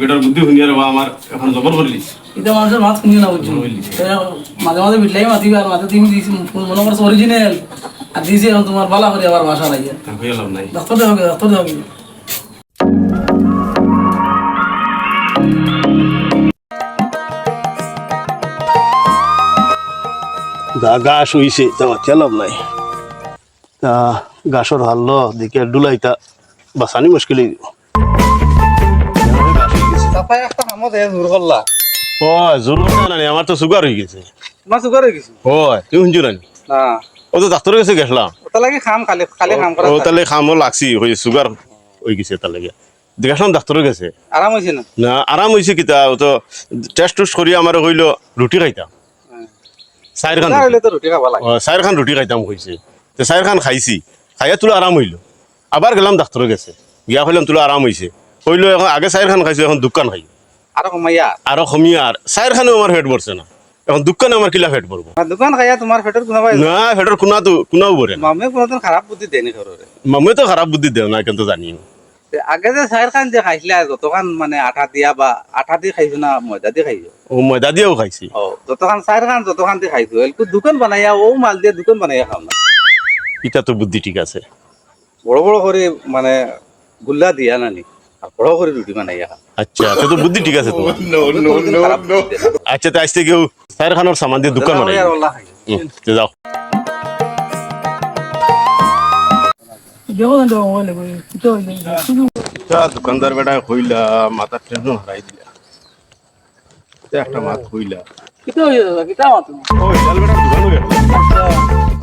Better বুদ্ধি শুনিয়ে রবা আমার এখন জবর করলি এটা মানুষের মাছ না বুঝছ মাঝে মাঝে বিটলাই মাতিবে আর মাঝে তুমি দিয়েছি মনে করছ অরিজিনাল আর দিয়েছি এখন তোমার বালা করে আবার বাসা লাগে লাভ নাই। ডাক্তার হবে ডাক্তার গা খেলাম নাই। তা গাছর হারল দেখে ডুলাইতা বাঁচানি মুশকিল হয়ে একটা কামত হে জোর করলা। হয় জোর কথা না আমার তো সুগার হয়ে গেছে। তোমার সুগার হয়ে গেছে? হয় তুই শুনছো না না? ও তো ডাক্তারের কাছে গেছিলাম ওটা লাগে খাম খালি খালি খাম করা ও তাহলে খামও লাগছি হয়ে সুগার হয়ে গেছে তার লাগে। দেখালাম ডাক্তারের কাছে। আরাম হয়েছে না? না আরাম হয়েছে কিতা ও তো টেস্ট টুস্ট করি আমার হইল রুটি খাইতাম। চার খান না হইলে তো রুটি খাবা লাগে চার খান রুটি খাইতাম কইছে। তো খান খাইছি। খাইয়া তুলা আরাম হইল। আবার গেলাম ডাক্তারের কাছে। গিয়া হইলাম তুলা আরাম হইছে। হইল এখন আগে চার খান খাইছো এখন দোকান খাই আর কমাইয়া আরও কমিয়া আর খানেও আমার ফেট পড়ছে না। এখন দোকানে আমার কিলা ফেট পড়ব দোকান খাইয়া তোমার পেটের কোনো না ফেটের কোনা তো কোনাও পড়ে মামে কোনোদিন খারাপ বুদ্ধি দেয়নি ঘরে মামুয়ে তো খারাপ বুদ্ধি দেও না কিন্তু জানি। আগে যে চাইর খান যে খাইছিলে যতখান মানে আঠা দিয়া বা আঠা দিয়ে খাইছো না ময়দা দিয়ে খাইছো। ও ময়দা দিয়েও খাইছি। ও যতখান চাইর খান যতখান দিয়ে খাইছো। এলকু দোকান বানাইয়া ও মাল দিয়ে দোকান বানাইয়া খাও না। এটা তো বুদ্ধি ঠিক আছে। বড় বড় করে মানে গুল্লা দিয়া নানি বড় করে রুটি বানাইয়া আচ্ছা তো তো বুদ্ধি ঠিক আছে তোমার না। আচ্ছা তো কেউ খানোর সামান দিয়ে দোকান বানাই। যাও। দোকানদার বেটা কইলা মাথার টেনশন হারাই দিলা। একটা মাত কইলা।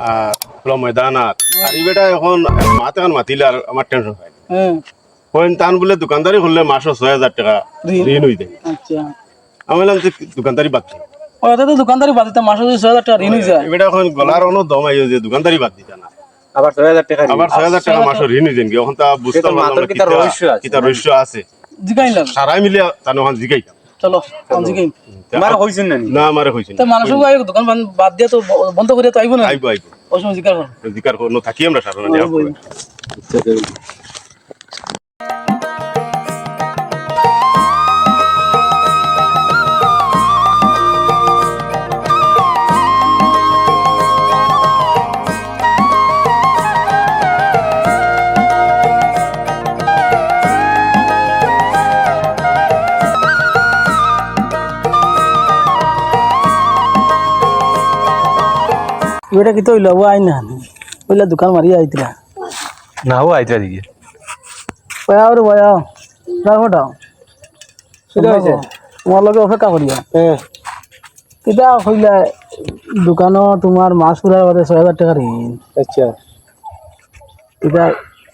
বেটা আর ময়দানাত আর। এই বেটা এখন মাত এখন মাতিলে আর আমার টেনশন হয় কইন তান বলে দোকানদারি করলে মাসও ছয় হাজার টাকা ঋণ। হয়ে যায় আচ্ছা। আমি বললাম যে দোকানদারি বাদ দিই ও এটা তো দোকানদারি বাদ দিতাম মাসে ছয় হাজার টাকা ঋণ হয়ে যায়। এই বেটা এখন গলার অন্য দম আইও যে দোকানদারি বাদ দিতা না। আবার ছয় হাজার টাকা আবার ছয় হাজার টাকা মাসের ঋণ হয়ে যায় এখন তা বুঝতে পারলাম না কিতা রহস্য আছে। কিতা রহস্য আছে। জিগাই লাগ সারাই মিলে তার ওখান জিগাইতাম চলো আমি জিগাই। তোমার হয়েছে না না আমারে হয়েছে তা মানুষের আগে দোকান বাদ দিয়ে তো বন্ধ করে তো আইব না? আইবো আইবো। ওই সময় জিজ্ঞাসা করো। জিকার কোনো থাকি আমরা সারা বই। এটা কি তো হইল ও আই না। ওইলা দোকান মারিয়া আইতিলা না ও আইতা দিকে। বয়া রে বয়া রাখ ওটাও সেটা হয়েছে? তোমার লগে অপেক্ষা করিয়া এটা হইলা দোকানও তোমার মাছ পুরার বাদে ছয় হাজার টাকা ঋণ আচ্ছা। এটা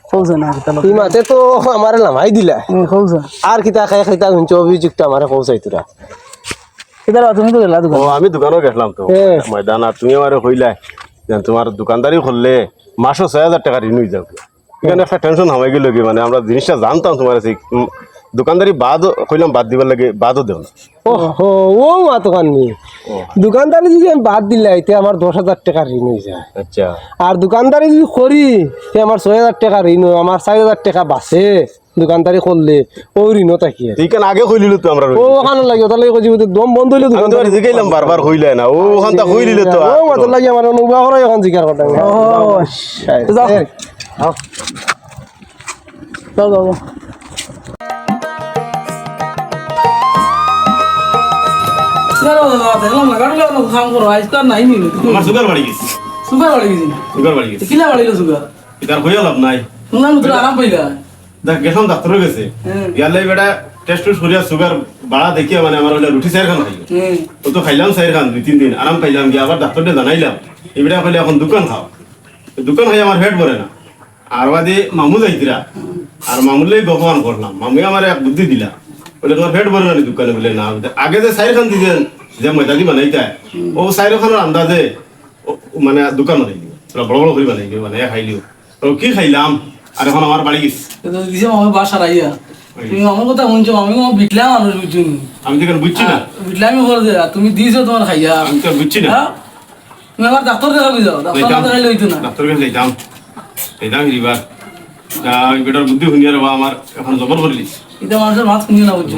কৌছে না তুই মাতে তো আমার লামাই দিলা। কৌছে আর কিতা খাই খাইতা শুনছ অভিযুক্ত আমার তোরা কিতা তুমি তো গেলা ও আমি দোকানও গেছিলাম তো। ময়দান আর তুমি আমারে কইলা যে তোমার দোকানদারি করলে মাসও ছয় হাজার টাকা ঋণ হয়ে যাবে এখানে একটা টেনশন হামাই গেল কি মানে আমরা জিনিসটা জানতাম তোমার সেই উম, দোকানদারি বাদ কইলাম বাদ দিবার লাগে বাদও দেও না। ও মা দোকান দোকানদারি যদি আমি বাদ দিলে এতে আমার দশ হাজার টাকা ঋণ হয়ে যায়। আচ্ছা। আর দোকানদারি যদি করি আমার ছয় হাজার টাকা ঋণ আমার চার হাজার টাকা বাঁচে। দোকানদারি করলে ও ঋণও থাকি আর। আগে কইলিল তো আমরা ও ওখানে লাগে লাগে কইছি দম বন্ধ হইলে আমি তোমার দোকানদারি জিগাইলাম বারবার কইলে না ও ওখান তা কইলিল তো। ও মা তোর লাগে আমার অনুভব করে এখন জিজ্ঞাসা করতাম। ও যাও। যাও। যাও সুগার বাড়ি গেছে। সুগার বাড়ি গেছি। সুগার বাড়ি গেছে। কিলা বাড়িলো সুগার? হইয়া লাভ নাই। শুনলাম তোরা আরাম পাইলা। দেখ গেছিলাম ডাক্তারও গেছে। হুম। গেলে বেটা টেস্ট করিয়া সুগার বাড়া দেখিয়া মানে আমার হইলে রুটি চার খান খাই। ও তো খাইলাম চার খান দুই তিন দিন আরাম পাইলাম গিয়ে। আবার ডাক্তারটা জানাইলাম এবারে কইলে এখন দোকান খাও। দোকান খাই আমার পেট ভরে না। আর বাদে মামু যাইতিরা আর মামুলেই গপন করলাম মামুই আমার এক বুদ্ধি দিলা। বলে তোমার পেট ভরে না দোকানে? বলে না। আগে যে চার খান দিতেন যে ময়দা দি বানাইতা ও চার খানের আন্দাজে মানে দোকান বানাই দিও বড় বড় করে বানাই দিও মানে খাইলিও কি খাইলাম? আর এখন আমার বাড়ি গেছে। তো দিছে মামি? বাসার আইয়া। তুমি আমার কথা শুনছো, আমি বিটলা মানুষ বুঝছ। আমি তো বুঝছি না? বিটলামি করে দে, আর তুমি দিছো তোমার খাইয়া। আমি তো বুঝছি না? হ্যাঁ? তুমি আবার ডাক্তার দেখাবি যাও, ডাক্তার না দেখাইলে হইতো না। ডাক্তার কাছে যাইতাম। যাইতাম এবার বেটার বুদ্ধি শুনিয়ে আমার এখন জবর করলি এটা মানুষের মাছ না বুঝছ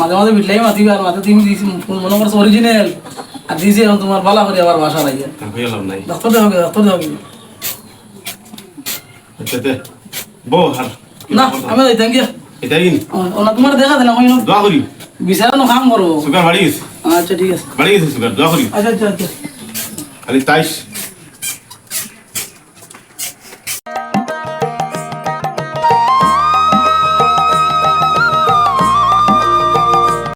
মাঝে মাঝে বিটলাই মাতিবে আর মাঝে তুমি মনে করছ অরিজিনাল আর তোমার বালা করে আবার বাসা লাগে হয়ে ডাক্তার ডাক্তার এটাতে বউ হার না আমি যাই থ্যাংক ইউ এটাই। কিনি ওনা তোমার দেখা দেনা কইনো। দোয়া করি। বিচারানো কাম করব সুগার বাড়ি গেছে। আচ্ছা ঠিক আছে। বাড়ি গেছে সুগার দোয়া করি। আচ্ছা আচ্ছা আচ্ছা। খালি তাইশ